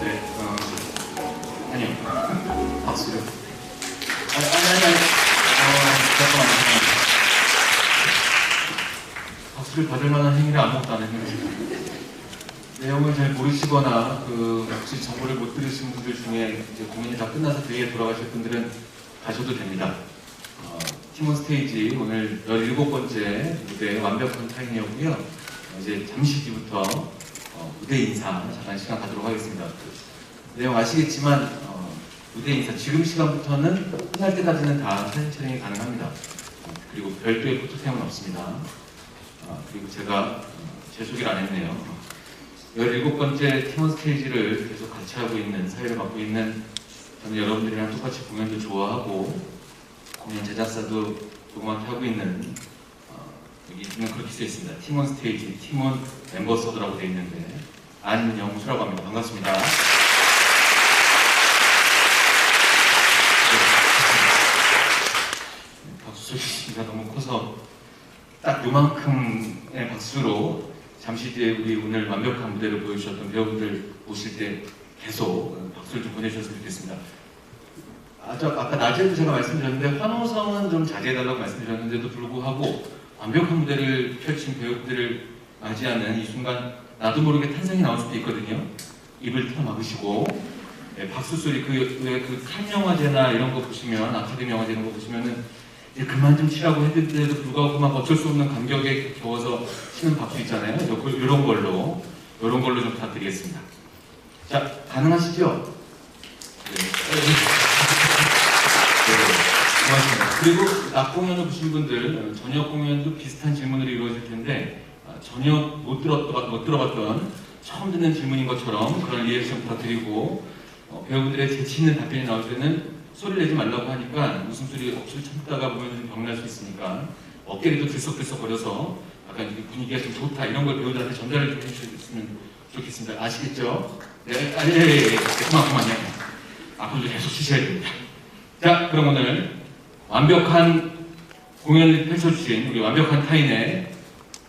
네, 어, 아니요. 박수요. 아니, 아니, 아니, 아니. 어, 잠깐만요. 박수를 받을 만한 행위를 아무것도 안 했는데. 내용을 잘 모르시거나, 그, 혹시 정보를 못 들으신 분들 중에 이제 공연이 다 끝나서 뒤에 돌아가실 분들은 가셔도 됩니다. 어, 팀원 스테이지 오늘 17번째 무대 완벽한 타임이었고요. 어, 이제 잠시 뒤부터 어, 무대 인사 잠깐 시간 가도록 하겠습니다. 내용 아시겠지만 어, 무대 인사 지금 시간부터는 끝날 때까지는 다 사진 촬영이 가능합니다. 어, 그리고 별도의 포토타임은 없습니다. 어, 그리고 제가 어, 제 소개를 안 했네요. 17번째 팀원 스테이지를 계속 같이 하고 있는 사회를 맡고 있는 저는 여러분들이랑 똑같이 공연도 좋아하고 공연 제작사도 조그맣게 하고 있는 어, 여기는 그렇게 써 있습니다. 팀원 스테이지, 팀원 멤버 서드라고 되어 있는데 안영수라고 합니다. 반갑습니다. 네, 박수 소리가 너무 커서 딱 요만큼의 박수로 잠시 뒤에 우리 오늘 완벽한 무대를 보여주셨던 배우들 오실 때 계속 박수를 좀 보내주셨으면 좋겠습니다. 아, 저 아까 낮에도 제가 말씀드렸는데 환호성은 좀 자제해달라고 말씀드렸는데도 불구하고 완벽한 무대를 펼친 배우들을 맞이하는 이 순간 나도 모르게 탄성이 나올 수도 있거든요. 입을 틀어 막으시고 예, 박수 소리 그왜그칸 영화제나 이런 거 보시면 아카데미 영화제 이런 거 보시면은 이제 그만 좀 치라고 했는데도 불구하고 막 어쩔 수 없는 감격에 겨워서 치는 박수 있잖아요. 이런 걸로 이런 걸로 좀 부탁드리겠습니다. 자 가능하시죠? 네. 네, 고맙습니다. 그리고 낮 공연을 보신 분들 어, 저녁 공연도 비슷한 질문으로 이루어질 텐데 아, 전혀 못 들었던 못 들어봤던 처음 듣는 질문인 것처럼 그런 리액션 부탁드리고 어, 배우분들의 재치 있는 답변이 나올 때는 소리를 내지 말라고 하니까 웃음소리 억지로 참다가 보면 좀 병날 수 있으니까 어깨를 좀 들썩들썩 거려서 약간 이 분위기가 좀 좋다 이런 걸 배우들한테 전달을 좀 해주셨으면 좋겠습니다. 아시겠죠? 네, 아니, 예, 예, 예. 그만, 그만요. 앞으로 계속 치셔야 됩니다. 자, 그럼 오늘 완벽한 공연을 펼쳐주신 우리 완벽한 타인의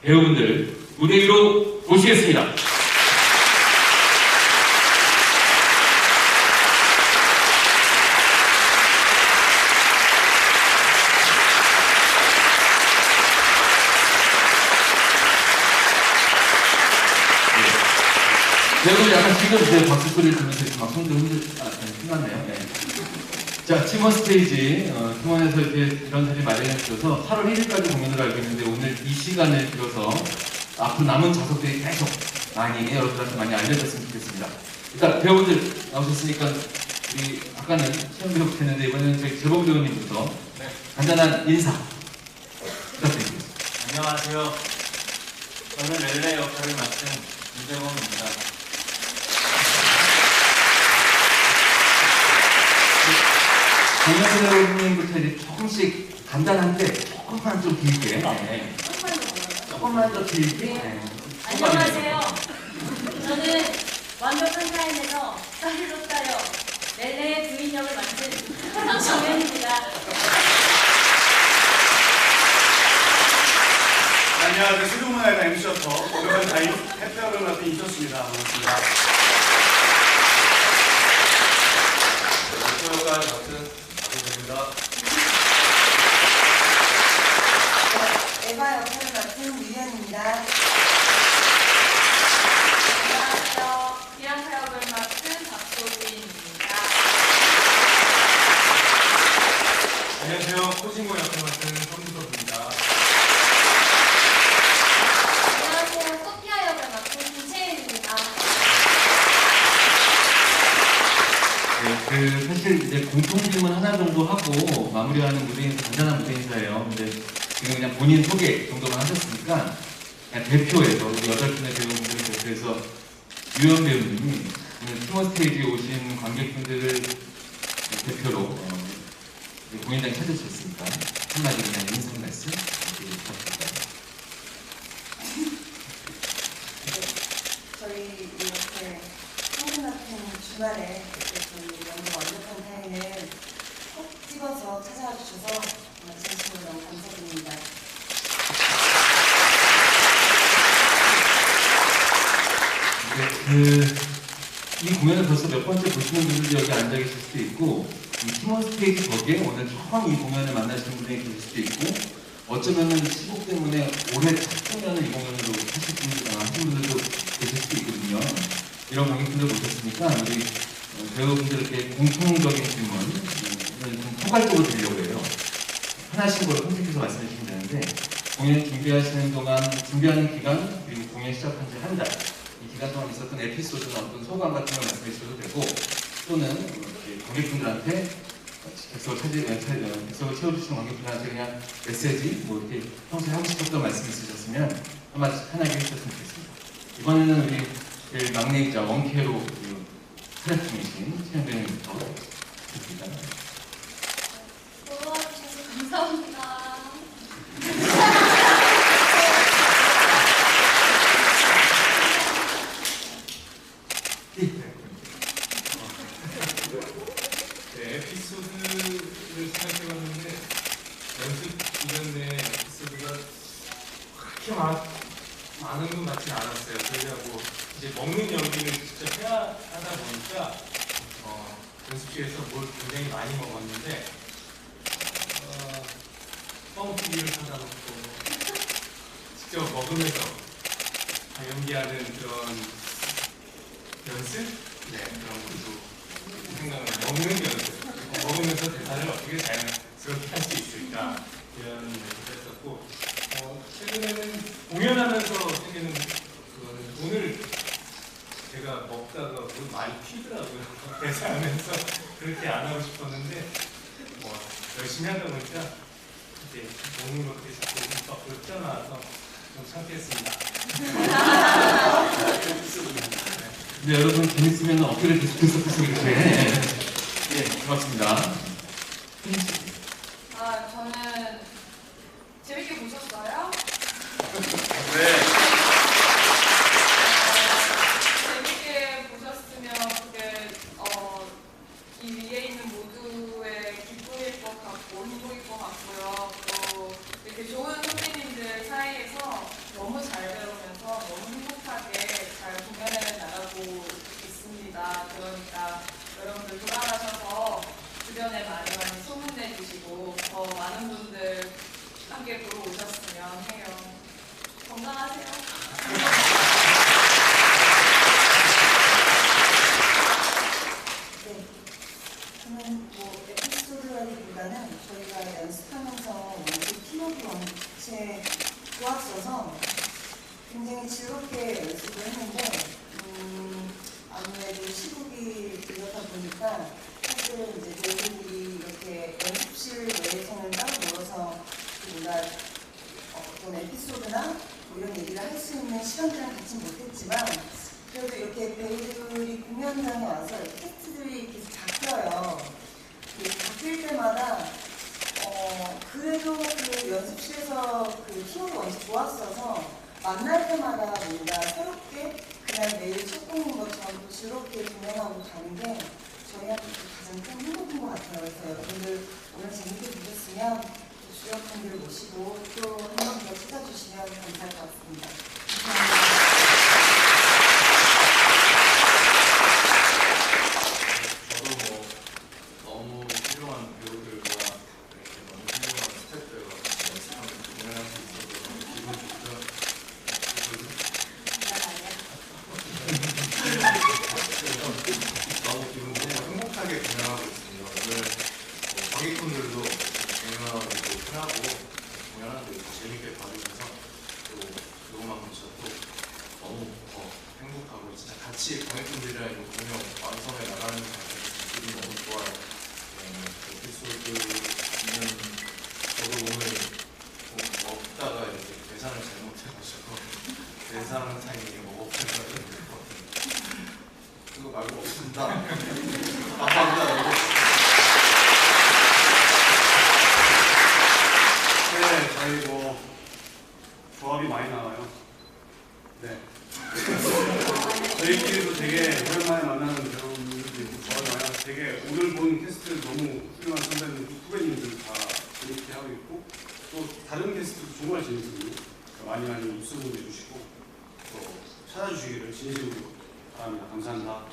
배우분들 무대 위로 모시겠습니다. 여러분 약간 지금 이제 박수 소리를 들으면서 이렇게 막 손도 흔들, 아, 네, 끝났네요. 네. 자, 팀원 스테이지, 어, 팀원에서 이렇게 이런 자리 마련해 주셔서 8월 1일까지 공연을 알고 있는데 오늘 이 시간을 빌어서 앞으로 남은 작업들이 계속 많이 여러분들한테 많이 알려졌으면 좋겠습니다. 일단 배우분들 나오셨으니까 우리 아까는 시험 배우부터 했는데 이번에는 저희 재범 배우님부터 네. 간단한 인사 부탁드립니다. 안녕하세요. 저는 렐레 역할을 맡은 유재범입니다. 정현 배우님부터 이제 조금씩 간단한데 조금만 좀 길게 네. 조금만 더 길게 네. 안녕하세요. 저는 완벽한 타임에서 쌀로 따여 렐레의 주인 역을 맡은 정현입니다. 안녕하세요. 수중문화회관 MC였터 오늘은 타임 해피어를 맡은 이철수입니다. 반갑습니다. 역할 맡은 박우입니다. 에바 역할을 맡은 유연입니다. 안녕하세요. 비앙카 역을 맡은 박소진입니다. 안녕하세요. 코진고 역할 맡은 손두섭입니다. 안녕하세요. 소피아 역을 맡은 김채윤입니다. 네, 그 사실 이제 공통 질문 하나 정도 하고 마무리하는 무대 인사 간단한 무대 인사예요. 근데 지금 그냥 본인 소개 정도만 하셨으니까 그냥 대표에서 우리 여덟 분의 배우분들을 대표해서 유연 배우님이 오늘 팀원 스테이지에 오신 관객분들을 대표로 어, 우리 공연장에 찾아주셨으니까 한마디 그냥 인사 말씀 부탁드립니다. 저희 이렇게 한국 같은 주말에 이렇게 저희 연구 완벽한 타임을 꼭 찍어서 찾아와 주셔서 정말 진심으로 너무 감사드립니다. 그, 이 공연을 벌써 몇 번째 보시는 분들도 여기 앉아 계실 수도 있고, 이 팀원 스테이지 거기에 오늘 처음 이 공연을 만나시는 분들이 계실 수도 있고, 어쩌면은 시국 때문에 올해 첫 공연을 이 공연으로 하실 분들, 하신 분들도 계실 수도 있거든요. 이런 관객분들 모셨으니까 우리 어, 배우분들께 공통적인 질문, 음, 좀 포괄적으로 드리려고 해요. 하나씩 걸로 선택해서 말씀해 주시면 되는데, 공연 준비하시는 동안, 준비하는 기간, 그리고 공연 시작한 지 한 달, 이 기간 동안 있었던 에피소드나 어떤 소감 같은 걸 말씀해 주셔도 되고, 또는 관객분들한테 객석을 차지, 차- 어, 객석을 채워주시는 관객분들한테 그냥 메시지, 뭐 이렇게 평소에 하고 싶었던 말씀 있으셨으면 한마디 편하게 해주셨으면 좋겠습니다. 이번에는 우리 막내이자 원캐로 그 활약 중이신 최현배님부터 듣겠습니다. 도와주셔서 감사합니다. 네, 에피소드를 생각해봤는데 연습 기간 내 에피소드가 많은 것 같진 않았어요. 뭐 이제 먹는 연기를 직접 해야 하다 보니까 어, 연습실에서 뭘 굉장히 많이 먹었는데 어, 뻥튀기를 사다 놓고 직접 먹으면서 연기하는 그런 연습? 네, 그런 것도 생각을 먹는 연습. 먹으면서 대사를 어떻게 자연스럽게 할 수 있을까 이런 연습을 했었고 어, 최근에는 공연하면서 생기는 그거는 오늘 제가 먹다가 물 많이 튀더라고요. 대사하면서 그렇게 안 하고 싶었는데 뭐 열심히 하다 보니까 이제 먹는 것들이 자꾸 막 튀어나와서 좀 창피했습니다. 근데 여러분 재밌으면 어깨를 계속 이렇게 예 고맙습니다. 아, 저는 재밌게 보셨어요? 재밌게 보셨으면 그게 어, 이 위에 있는 모두의 기쁨일 것 같고 행복일 것 같고요. 또 이렇게 좋은 선배님들 사이에서 너무 잘 배우면서 너무 행복하게 잘 공연을 나가고 있습니다. 그러니까 여러분들 돌아가셔서 주변에 많이 많이 소문내 주시고 더 많은 분들 함께 보러 오셨으면 해요. 건강하세요. 네. 저는 뭐 에피소드라기보다는 저희가 연습하면서 원래 팀워크 원체 좋았어서 굉장히 즐겁게 연습을 했는데 음, 아무래도 시국이 이렇다 보니까 사실은 이제 배우들이 이렇게 연습실 내에서는 따로 모여서 뭔가 어떤 에피소드나 뭐 이런 얘기를 할 수 있는 시간들은 갖지 못했지만 그래도 이렇게 배우들이 공연장에 와서 캐스트들이 계속 바뀌어요. 그 바뀔 때마다 어 그래도 그 연습실에서 그 팀워크 원체 좋았어서 만날 때마다 뭔가 새롭게 그날 매일 첫 공인 것처럼 또 즐겁게 공연하고 가는 게 저희한테 또 가장 큰 행복인 것 같아요. 그래서 여러분들 오늘 재밌게 보셨으면 또 주역 분들 모시고 또 한 번 더 찾아주시면 감사할 것 같습니다. 저도 뭐 너무 훌륭한 배우들과 이렇게 너무 훌륭한 스태프들과 같이 연습하면서 공연할 수 있어서 너무 기분 좋고요. 그리고 너무 기분 좋고 행복하게 공연하고 있습니다. 오늘 뭐 관객분들도 공연하고 편하고 공연하는데 재밌게 봐주셔서 또 그것만 보셔도 너무 더 행복하고 진짜 같이 관객분들이랑 이거 공연 완성해 나가는 기분이 너무 좋아요. 네, 에피소드는 저도 오늘 뭐 먹다가 이렇게 계산을 잘못해가지고 계산 타임이 뭐 없어져서 그거 말고 없습니다. 감사합니다 여러분. 네, 저희 뭐 조합이 많이 나와요. 네. 저희끼리도 되게 오랜만에 만나는 배우들도 있고 나와서 되게 오늘 본 캐스트 너무 훌륭한 선배님, 후배님들 다 재밌게 하고 있고 또 다른 캐스트도 정말 재밌거든요. 그러니까 많이 많이 입소문 내주시고 또 찾아주시기를 진심으로 바랍니다. 감사합니다.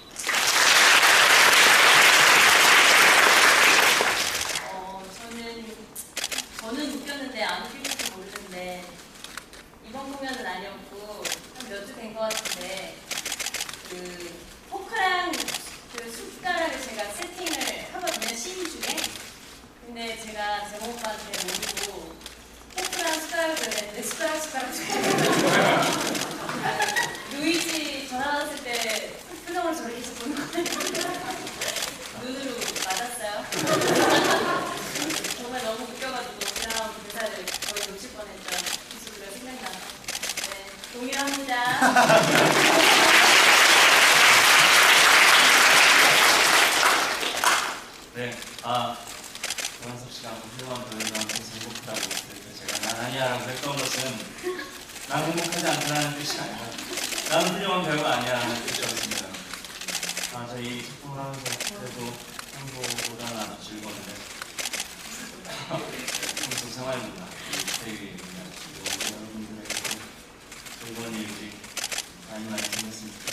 어, 저는 저는 웃겼는데 안 웃길지 모르는데 이번 공연은 아니었고 한 몇 주 된 것 같은데 그 포크랑 그 숟가락을 제가 세팅을 하거든요 씬 중에 근데 제가 제목 오빠한테 모르고 포크랑 숟가락을 그랬는데 숟가락 숟가락 숟가락 루이지 전화 받았을 때 표정을 저렇게 해서 보는 거예요 눈으로 맞았어요 정말 너무 웃겨가지고 그냥 대사를 거의 놓칠 뻔했던 기술가 생각나서 네, 동일합니다. 네, 아, 조한석 씨가 훌륭한 배우한테 행복하다고 그래서 제가 난 아니야라고 했던 것은 난 행복하지 않다는 뜻이 아니라 나는 훌륭한 배우가 아니야라는 뜻이었습니다. 아, 저이 작품을 하면서 그래도 행복보다는 아주 즐거운데 평소 생활입니다. 되게 즐거운 일들이 많이 많이. 감사합니다.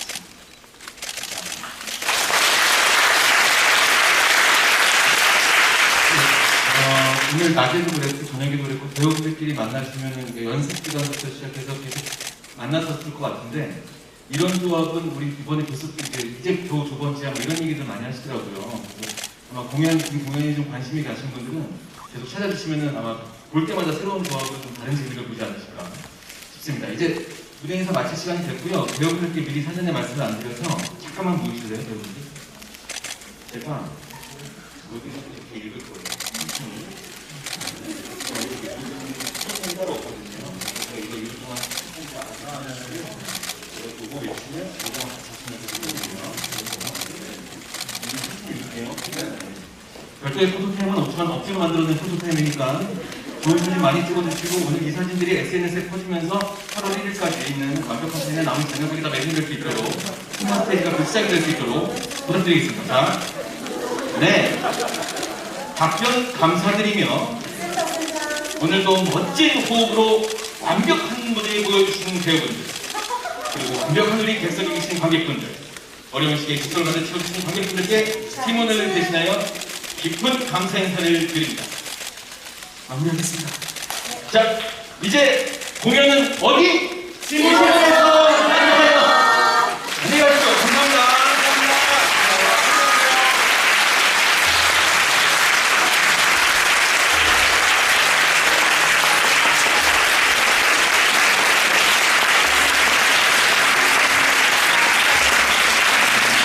어, 오늘 낮에도 그랬고 저녁에도 그랬고 배우들끼리 만나시면 연습 기간부터 시작해서 계속 만났었을 것 같은데 이런 조합은 우리 이번에 계속 이제 이제 겨우 두 번째야 뭐 이런 얘기들 많이 하시더라고요. 아마 공연 이 공연에 좀 관심이 가신 분들은 계속 찾아주시면은 아마 볼 때마다 새로운 조합을 좀 다른 재미를 보지 않으실까 싶습니다. 이제 무대 인사 마칠 시간이 됐고요. 배우들께 미리 사전에 말씀을 안 드려서 잠깐만 모이실래요, 배우분들? 제가 여기서 이렇게 읽을 거예요. 혼자로 없거든요. 그래서 이거 일주 동안 혼자 안 하면은 이거 보고 외치면 이거 자신을 별도의 포토타임은 없지만 억지로 만들어낸 포토타임이니까 좋은 사진 많이 찍어주시고 오늘 이 사진들이 SNS에 퍼지면서 8월 1일까지 있는 완벽한 사진에 남은 저녁에다 매진될 수 있도록 스마트테이가 그 시작이 될 수 있도록 부탁드리겠습니다. 자, 네. 답변 감사드리며 오늘도 멋진 호흡으로 완벽한 무대 보여주신 배우분들 그리고 완벽한 우리 객석에 계신 관객분들 어려운 시기에 객석을 채워주신 관객분들께 팀원을 대신하여 깊은 감사 인사를 드립니다. 마무리하겠습니다. 자, 이제 공연은 어디? 시무실에서